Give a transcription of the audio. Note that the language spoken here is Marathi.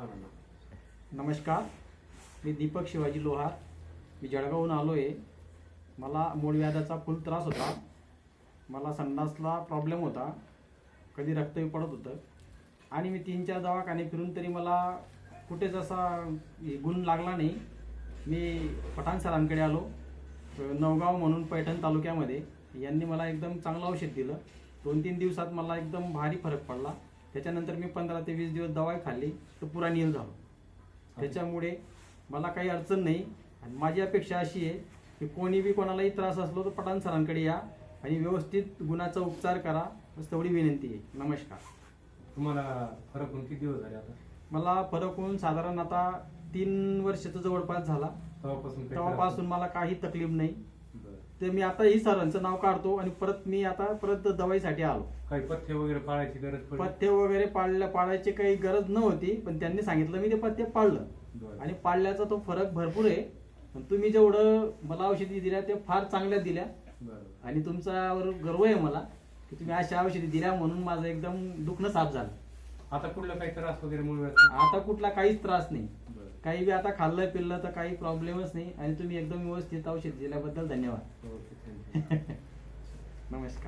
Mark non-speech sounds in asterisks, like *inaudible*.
चालेल ना नमस्कार. मी दीपक शिवाजी लोहार. मी जळगावहून आलो आहे मला मूळव्याधाचा फुल त्रास होता. मला संडासला प्रॉब्लेम होता. कधी रक्तही पडत होतं. आणि मी तीन चार दवाखाने फिरून तरी मला कुठेच असा गुण लागला नाही. मी पठाण सरांकडे आलो. नवगाव म्हणून पैठण तालुक्यामध्ये. यांनी मला एकदम चांगलं औषध दिलं. दोन तीन दिवसात मला एकदम भारी फरक पडला. त्याच्यानंतर मी पंधरा ते वीस दिवस दवाई खाल्ली तर पुरा नील झालो. त्याच्यामुळे मला काही अडचण नाही. आणि माझी अपेक्षा अशी आहे की कोणी बी कोणालाही त्रास असलो तर पठाण सरांकडे या आणि व्यवस्थित गुणाचा उपचार करा. बस तेवढी विनंती आहे. नमस्कार. तुम्हाला फरक होऊन किती दिवस झाले आता? मला फरक होऊन साधारण आता तीन वर्षाचा जवळपास झाला. तेव्हापासून मला काही तकलीफ नाही. ते मी आता ही सरांचं नाव काढतो आणि परत मी आता परत दवाईसाठी आलो. काही पथ्य वगैरे पाळायची गरज पडली? पथ्य वगैरे पाळल्या पाळायची काही गरज नव्हती पण त्यांनी सांगितलं मी ते पथ्य पाळलं. आणि पाळल्याचा तो फरक भरपूर आहे. पण तुम्ही जेवढं मला औषधी दिल्या ते फार चांगल्या दिल्या. आणि तुमच्यावर गर्व आहे मला की तुम्ही अशा औषधी दिल्या म्हणून माझं एकदम दुखणं साफ झालं. आता कुठला काही त्रास वगैरे मुळे आता कुठला काहीच त्रास नाही. काही बी आता खाल्लं पिल्लं तर काही प्रॉब्लेमच नाही. आणि तुम्ही एकदम व्यवस्थित औषध दिल्याबद्दल धन्यवाद. *laughs* नमस्कार.